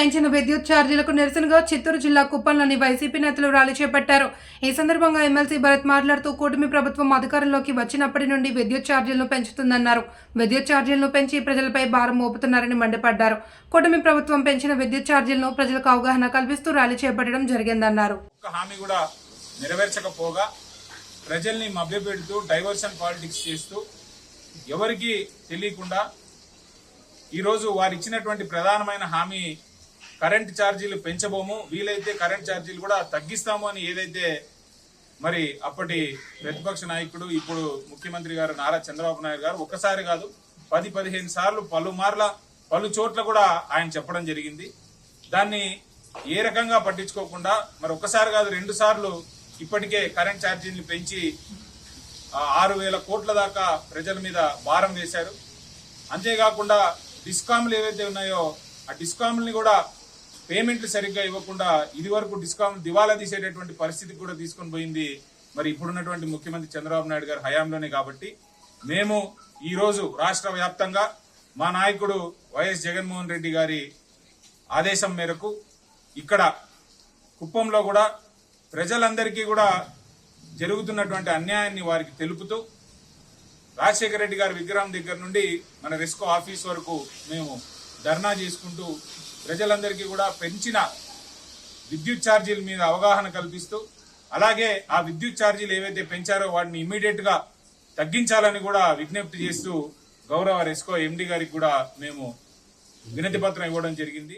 పెంచిన విద్యుత్ ఛార్జీలకు నిరసనగా చిత్తూరు జిల్లా కుప్పంలోని వైసీపీ నేతలు ర్యాలీ చేపట్టారు. ఈ సందర్భంగా ఎమ్మెల్సీ భరత్ మాట్లాడుతూ కూటమి ప్రభుత్వం అధికారంలోకి వచ్చినప్పటి నుండి విద్యుత్ ఛార్జీలను పెంచుతుందన్నారు. విద్యుత్ ఛార్జీలను పెంచి ప్రజలపై భారం మోపుతున్నారని మండిపడ్డారు. కూటమి ప్రభుత్వం పెంచిన విద్యుత్ ఛార్జీలను ప్రజలకు అవగాహన కల్పిస్తూ ర్యాలీ చేపట్టడం జరిగిందన్నారు. హామీ కూడా నెరవేర్చకపోగా ప్రజల్ని మభ్యపెడుతూ డైవర్షన్ పాలిటిక్స్ చేస్తూ ఎవరికి తెలియకుండా ఈరోజు వారు ఇచ్చినటువంటి ప్రధానమైన హామీ కరెంట్ ఛార్జీలు పెంచబోము వీలైతే కరెంట్ ఛార్జీలు కూడా తగ్గిస్తాము అని ఏదైతే మరి అప్పటి ప్రతిపక్ష నాయకుడు ఇప్పుడు ముఖ్యమంత్రి గారు నారా చంద్రబాబు నాయుడు గారు ఒక్కసారి కాదు పది పదిహేను సార్లు పలుమార్ల పలు చోట్ల కూడా ఆయన చెప్పడం జరిగింది. దాన్ని ఏ రకంగా పట్టించుకోకుండా మరి ఒక్కసారి కాదు రెండు సార్లు ఇప్పటికే కరెంట్ ఛార్జీని పెంచి ఆరు వేల కోట్ల దాకా ప్రజల మీద భారం వేశారు. అంతేకాకుండా డిస్కామ్లు ఏవైతే ఉన్నాయో ఆ డిస్కామ్ని కూడా పేమెంట్లు సరిగ్గా ఇవ్వకుండా ఇది వరకు డిస్కామ్ దివాలా తీసేటటువంటి పరిస్థితి కూడా తీసుకొని పోయింది. మరి ఇప్పుడున్నటువంటి ముఖ్యమంత్రి చంద్రబాబు నాయుడు గారి హయాంలోనే కాబట్టి మేము ఈరోజు రాష్ట్ర వ్యాప్తంగా మా నాయకుడు వైఎస్ జగన్మోహన్ రెడ్డి గారి ఆదేశం మేరకు ఇక్కడ కుప్పంలో కూడా ప్రజలందరికీ కూడా జరుగుతున్నటువంటి అన్యాయాన్ని వారికి తెలుపుతూ రాజశేఖర రెడ్డి గారి విగ్రహం దగ్గర నుండి మన రెస్కో ఆఫీస్ వరకు మేము ధర్నా చేసుకుంటూ ప్రజలందరికీ కూడా పెంచిన విద్యుత్ ఛార్జీల మీద అవగాహన కల్పిస్తూ అలాగే ఆ విద్యుత్ ఛార్జీలు ఏవైతే పెంచారో వాటిని ఇమీడియట్గా తగ్గించాలని కూడా విజ్ఞప్తి చేస్తూ గౌరవ రెస్కో ఎండి గారికి కూడా మేము వినతి పత్రం ఇవ్వడం జరిగింది.